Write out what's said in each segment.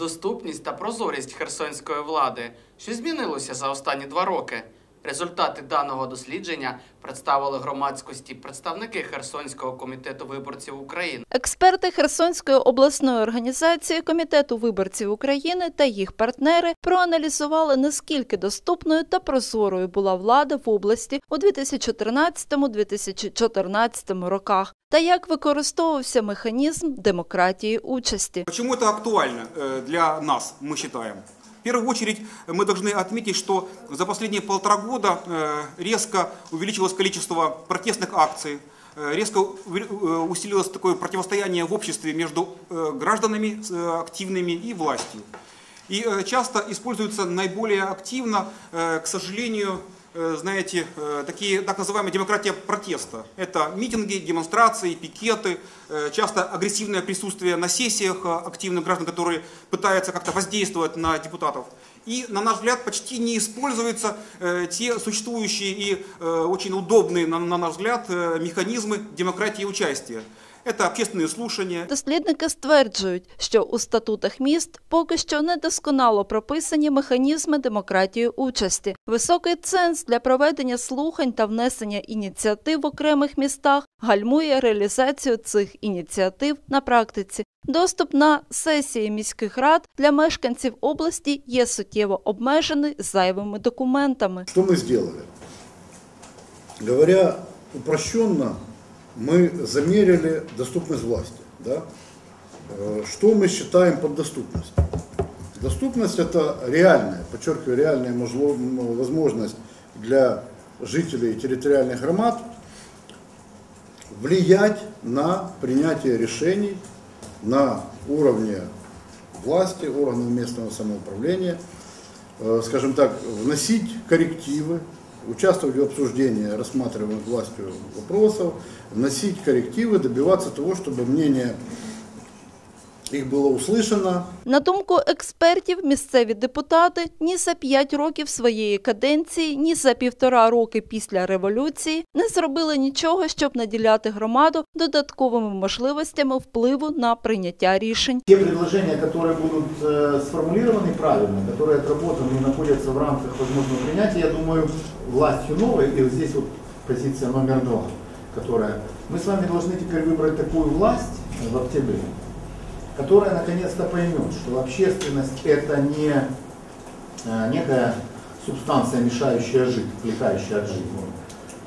доступність та прозорість херсонської влади, що змінилося за останні два роки. Результати даного дослідження представили громадськості представники Херсонського комітету виборців України. Експерти Херсонської обласної організації Комітету виборців України та їх партнери проаналізували, наскільки доступною та прозорою була влада в області у 2013-2014 роках, та як використовувався механізм демократії участі. Почему это актуально э, для нас, мы считаем? В первую очередь мы должны отметить, что за последние полтора года э, резко увеличилось количество протестных акций, э, резко э, усилилось такое противостояние в обществе между э, гражданами э, активными и властью. И э, часто используются наиболее активно, э, к сожалению, э, знаете, э, такие так называемая демократия протеста. Это митинги, демонстрации, пикеты, э, часто агрессивное присутствие на сессиях э, активных граждан, которые пытаются как-то воздействовать на депутатов. И, на наш взгляд, почти не используются э, те существующие и э, очень удобные, на, на наш взгляд, э, механизмы демократии участия. Это общественные слушания, Дослідники стверджують, що у статутах міст поки що недосконало прописані механізми демократії участі. Високий ценз для проведення слухань та внесення ініціатив в окремих містах гальмує реалізацію цих ініціатив на практиці. Доступ на сесії міських рад для мешканців області є суттєво обмежений зайвими документами. Что мы сделали? Говоря упрощенно, мы замерили доступность власти. Да? Э, Что мы считаем под доступностью? Доступность это реальная, подчеркиваю, реальная возможность для жителей территориальных громад влиять на принятие решений на уровне власти, органов местного самоуправления, э, скажем так, вносить коррективы, участвовать в обсуждении рассматриваемых властью вопросов, вносить коррективы, добиваться того, чтобы мнение их было услышано, На думку експертів, місцеві депутати ні за п'ять років своєї каденції, ні за півтора роки після революції не зробили нічого, щоб наділяти громаду додатковими можливостями впливу на прийняття рішень. Те предложения, которые будут э, сформулированы правильно, которые отработаны и находятся в рамках возможного принятия, я думаю, властью новой, и вот здесь вот позиция номер два, которая, мы с вами должны теперь выбрать такую власть в октябре, которая наконец-то поймет, что общественность это не э, некая субстанция, мешающая жить, отвлекающая от жизни,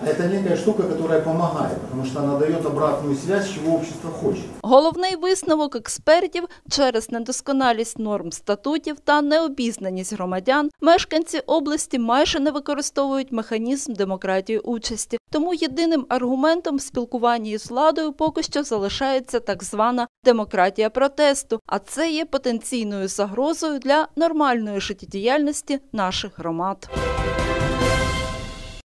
это некая штука, которая помогает, потому что она дает обратную связь, чего общество хочет. Головний висновок експертів через недосконалість норм статутів та необізнаність громадян мешканці області майже не використовують механізм демократії участі. Тому єдиним аргументом в спілкуванні з владою поки що залишається так звана демократія протесту, а це є потенційною загрозою для нормальної життєдіяльності наших громад.